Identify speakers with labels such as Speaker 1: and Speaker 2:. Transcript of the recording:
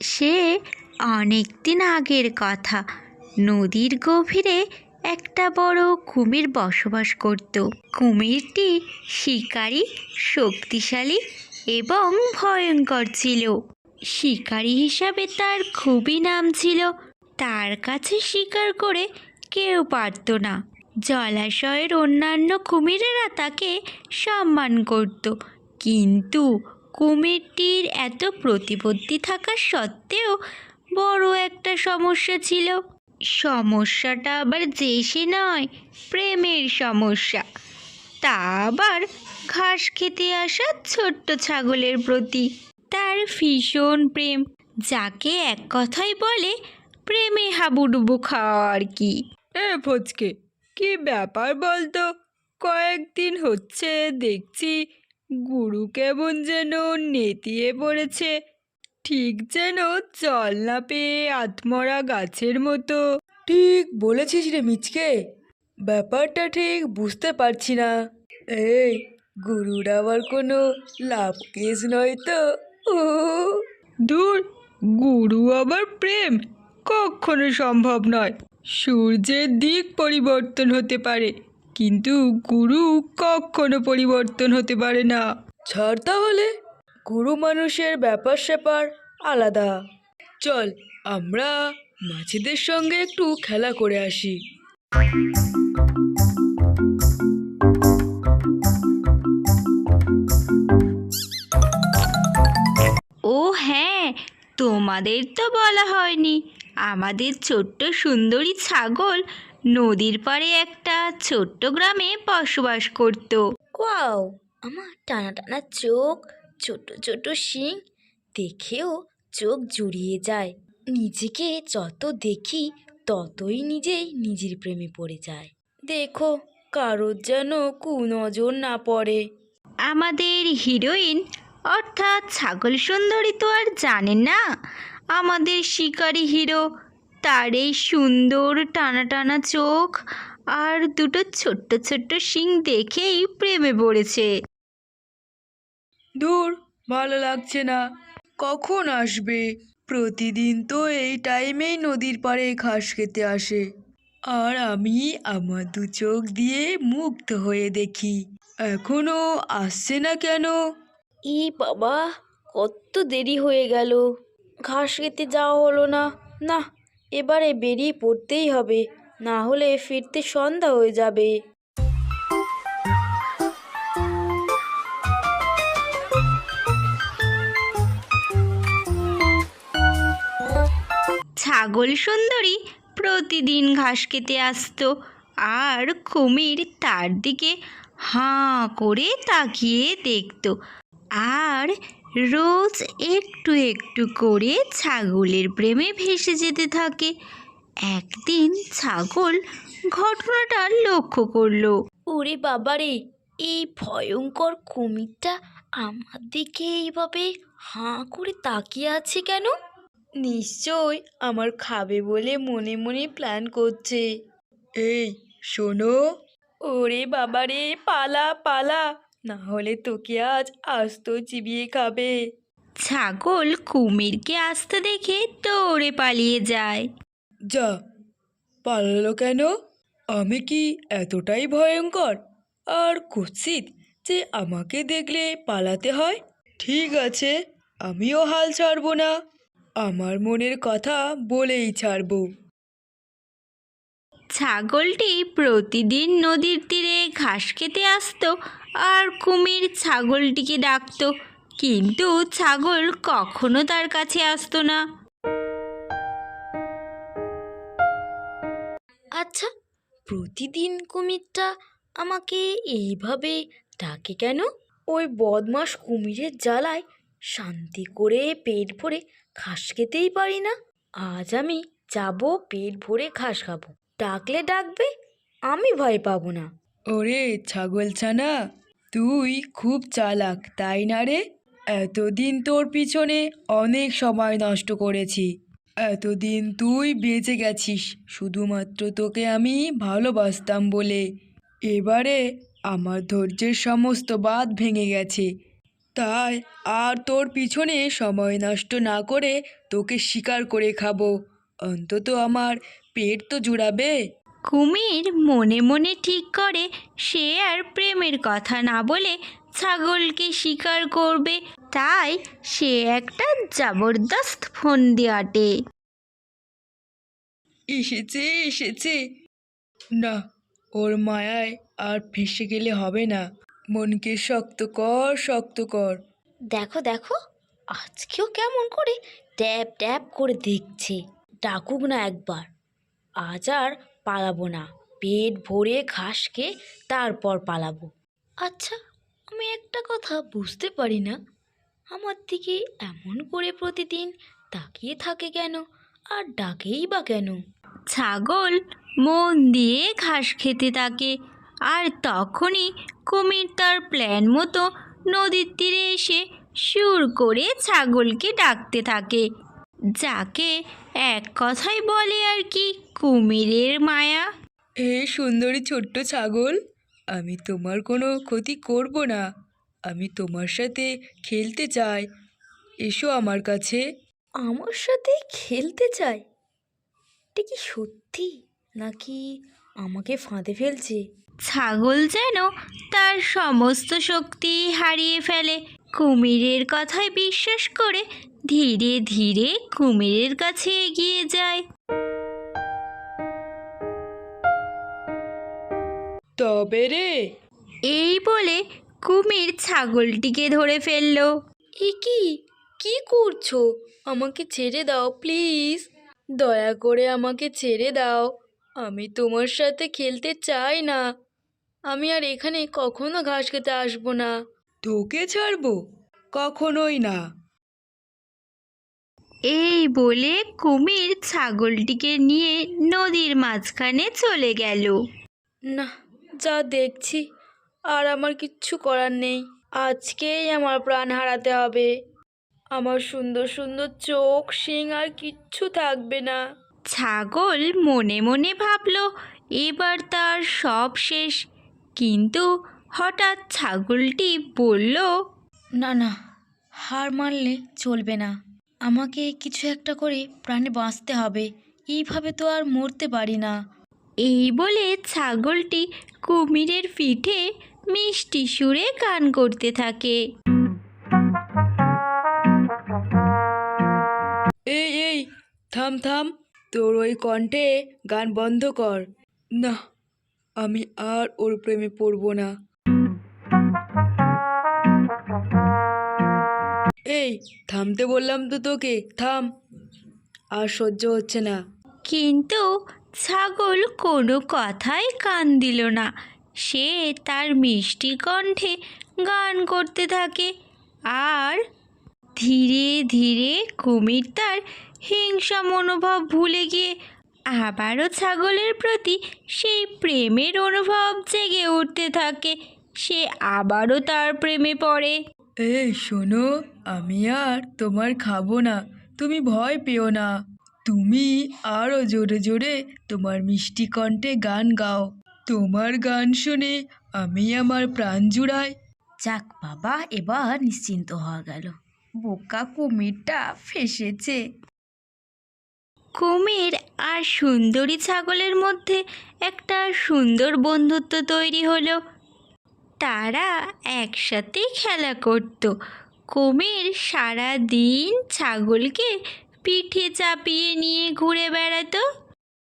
Speaker 1: সে অনেক দিন আগের কথা। নদীর গভীরে একটা বড় কুমির বসবাস করত। কুমিরটি শিকারী, শক্তিশালী এবং ভয়ঙ্কর ছিল। শিকারী হিসাবে তার খুবই নাম ছিল। তার কাছে শিকার করে কেউ পারত না। জলাশয়ের অন্যান্য কুমিরেরা তাকে সম্মান করত। কিন্তু কুমিরটির এত প্রতিপত্তি থাকা সত্ত্বেও বড় একটা সমস্যা ছিল। সমস্যাটা আবার যে সে নয়, প্রেমের সমস্যা। তা আবার ঘাস খেতে আসা ছোট্ট ছাগলের প্রতি। তার ভীষণ প্রেম, যাকে এক কথায় বলে প্রেমে হাবুডুবু খাওয়া আর কি।
Speaker 2: এ ফচকে কি ব্যাপার বলতো? কয়েকদিন হচ্ছে, দেখছি গুরু কেমন যেন নেতিয়ে পড়েছে। ঠিক যেন জল না পেয়ে আত্মরা গাছের মতো। ঠিক বলেছিস রে মিচকে। ব্যাপারটা ঠিক বুঝতে পারছি না। এই গুরুর আবার কোনো লাভ কেস নয় তো? ও। দূর গুরু আবার প্রেম কখনো সম্ভব নয়। সূর্যের দিক পরিবর্তন হতে পারে। কিন্তু গুরু কখনো পরিবর্তন হতে পারে না। ছাড় তাহলে। গুরু মানুষের ব্যাপার স্যাপার আলাদা। চল আমরা মাছেদের সঙ্গে একটু খেলা করে আসি।
Speaker 1: ও হ্যাঁ তোমাদের তো বলা হয়নি। আমাদের ছোট্ট সুন্দরী ছাগল নদীর পাড়ে একটা ছোট্ট গ্রামে বসবাস করত।
Speaker 3: ওয়াও আমার টানা টানা চোখ ছোট ছোট শিং দেখেও চোখ জুড়িয়ে যায়। নিজেকে যত দেখি ততই নিজেই নিজের প্রেমে পড়ে যায়। দেখো কারোর যেন কুনজর না পড়ে।
Speaker 1: আমাদের হিরোইন অর্থাৎ ছাগল সুন্দরী তো আর জানেন না আমাদের শিকারী হিরো তার এই সুন্দর টানা টানা চোখ আর দুটো ছোট্ট ছোট্ট শিং দেখেই প্রেমে পড়েছে।
Speaker 2: দূর ভালো লাগছে না। কখন আসবে? প্রতিদিন তো এই টাইমেই নদীর পাড়ে ঘাস খেতে আসে। আর আমি আমার দু চোখ দিয়ে মুগ্ধ হয়ে দেখি। এখনও আসছে না কেন?
Speaker 3: ই বাবা কত দেরি হয়ে গেল। ঘাস খেতে যাওয়া হলো না। না এবারে বেরিয়ে পড়তেই হবে, না হলে ফিরতে সন্ধ্যা হয়ে যাবে।
Speaker 1: ছাগল সুন্দরী, প্রতিদিন ঘাস খেতে আসতো, আর কুমির তার দিকে হাঁ করে তাকিয়ে দেখত। আর রোজ একটু একটু করে ছাগলের প্রেমে ভেসে যেতে থাকে। একদিন ছাগল ঘটনাটা লক্ষ্য করল।
Speaker 3: ওরে বাবারে এই ভয়ঙ্কর কুমিরটা আমার দিকে এইভাবে হাঁ করে তাকিয়ে আছে কেন?
Speaker 2: নিশ্চয় আমার খাবে বলে মনে মনে প্ল্যান করছে। এই শোনো। ওরে বাবারে পালা পালা। না হলে তোকে আজ আস্ত চিবিয়ে খাবে।
Speaker 1: ছাগল কুমিরকে আসতে দেখে দৌড়ে পালিয়ে যায়।
Speaker 2: যা পালালো কেন? আমি কি এতটাই ভয়ঙ্কর? আর কুৎসিত যে আমাকে দেখলে পালাতে হয়? ঠিক আছে আমিও হাল ছাড়বো না। আমার মনের কথা বলেই ছাড়বো।
Speaker 1: ছাগলটি প্রতিদিন নদীর তীরে ঘাস খেতে আসতো আর কুমির ছাগলটিকে ডাকতো কিন্তু ছাগল কখনো তার কাছে আসতো না।
Speaker 3: আচ্ছা প্রতিদিন কুমিরটা আমাকে এইভাবে ডাকে কেন? ওই বদমাস কুমিরের জ্বালায় শান্তি করে পেট ভরে ঘাস খেতেই পারি না। আজ আমি যাব পেট ভরে ঘাস খাব। ডাকলে ডাকবে আমি ভয় পাবো না।
Speaker 2: ওরে ছাগল ছানা তুই খুব চালাক, তাই না রে? এতদিন তোর পিছনে অনেক সময় নষ্ট করেছি। এতদিন তুই বেঁচে গেছিস, শুধুমাত্র তোকে আমি ভালোবাসতাম বলে। এবারে আমার ধৈর্যের সমস্ত বাঁধ ভেঙে গেছে। তাই আর তোর পিছনে সময় নষ্ট না করে তোকে শিকার করে খাব। অন্তত আমার পেট তো জুড়াবে।
Speaker 1: কুমির মনে মনে ঠিক করে সে আর প্রেমের কথা না বলে ছাগলকে শিকার করবে। তাই সে একটা জবরদস্ত ফন্দি আটে।
Speaker 2: এসেছে এসেছে। না ওর মায়ায় আর ফেসে গেলে হবে না। মনকে শক্ত কর শক্ত কর।
Speaker 3: দেখো দেখো আজকেও কেমন করে ট্যাপ ট্যাপ করে দেখছে। ডাকুক না একবার। আজ আর পালাবো না। পেট ভরে ঘাস খেয়ে তারপর পালাবো। আচ্ছা আমি একটা কথা বুঝতে পারি না। আমার দিকে এমন করে প্রতিদিন তাকিয়ে থাকে কেন? আর ডাকেই বা কেন?
Speaker 1: ছাগল মন দিয়ে ঘাস খেতে থাকে, আর তখনই কুমির তার প্ল্যান মতো নদীর তীরে এসে সুর করে ছাগলকে ডাকতে থাকে। যাকে এক কথায় বলে আর কি কুমিরের মায়া।
Speaker 2: হে সুন্দরী ছোট্ট ছাগল আমি তোমার কোনো ক্ষতি করব না। আমি তোমার সাথে খেলতে চাই। এসো আমার কাছে।
Speaker 3: আমার সাথে খেলতে চাই? এটা কি সত্যি? নাকি আমাকে ফাঁদে ফেলছে?
Speaker 1: ছাগল যেন তার সমস্ত শক্তি হারিয়ে ফেলে। কুমিরের কথায় বিশ্বাস করে ধীরে ধীরে কুমিরের কাছে এগিয়ে যায়।
Speaker 2: তবে রে।
Speaker 1: এই বলে কুমির ছাগলটিকে ধরে ফেলল।
Speaker 3: এ কি? কি করছ? আমাকে ছেড়ে দাও প্লিজ। দয়া করে আমাকে ছেড়ে দাও। আমি তোমার সাথে খেলতে চাই না। আমি আর এখানে কখনো ঘাস খেতে আসব না।
Speaker 2: তোকে ছাড়বো? কখনোই না।
Speaker 1: এই বলে কুমির ছাগলটিকে নিয়ে নদীর মাঝখানে চলে গেল।
Speaker 3: না যা দেখছি আর আমার কিচ্ছু করার নেই। আজকেই আমার প্রাণ হারাতে হবে। আমার সুন্দর সুন্দর চোখ শিং আর কিচ্ছু থাকবে না।
Speaker 1: ছাগল মনে মনে ভাবলো এবার তার সব শেষ। কিন্তু হঠাৎ ছাগলটি বলল
Speaker 3: না না হার মানলে চলবে না। আমাকে কিছু একটা করে প্রাণে বাঁচতে হবে। এইভাবে তো আর মরতে পারি না।
Speaker 1: এই বলে ছাগলটি কুমিরের পিঠে মিষ্টি সুরে গান করতে থাকে।
Speaker 2: এই এই থাম থাম তোর ওই কণ্ঠে গান বন্ধ কর। না আমি আর ওর প্রেমে পড়ব না। এই থামতে বললাম তো তোকে, থাম। আর সহ্য হচ্ছে না।
Speaker 1: কিন্তু ছাগল কোনো কথাই কান দিল না। সে তার মিষ্টি কণ্ঠে গান করতে থাকে আর ধীরে ধীরে কুমির তার হিংসা মনোভাব ভুলে গিয়ে আবারও ছাগলের প্রতি সেই প্রেমের অনুভব জেগে উঠতে থাকে। সে আবারও তার প্রেমে পড়ে।
Speaker 2: এই শোনো, আমি আর তোমার খাব না। তুমি ভয় পেও না। তুমি আরও জোরে জোরে তোমার মিষ্টি কণ্ঠে গান গাও। তোমার গান শুনে আমি আমার প্রাণ জুড়াই।
Speaker 3: যাক বাবা, এবার নিশ্চিন্ত হওয়া গেল। বোকা কুমিরটা ফেসেছে।
Speaker 1: কুমির আর সুন্দরী ছাগলের মধ্যে একটা সুন্দর বন্ধুত্ব তৈরি হলো। তারা একসাথে খেলা করত। কুমির সারা দিন ছাগলকে পিঠে চাপিয়ে নিয়ে ঘুরে বেড়াতো।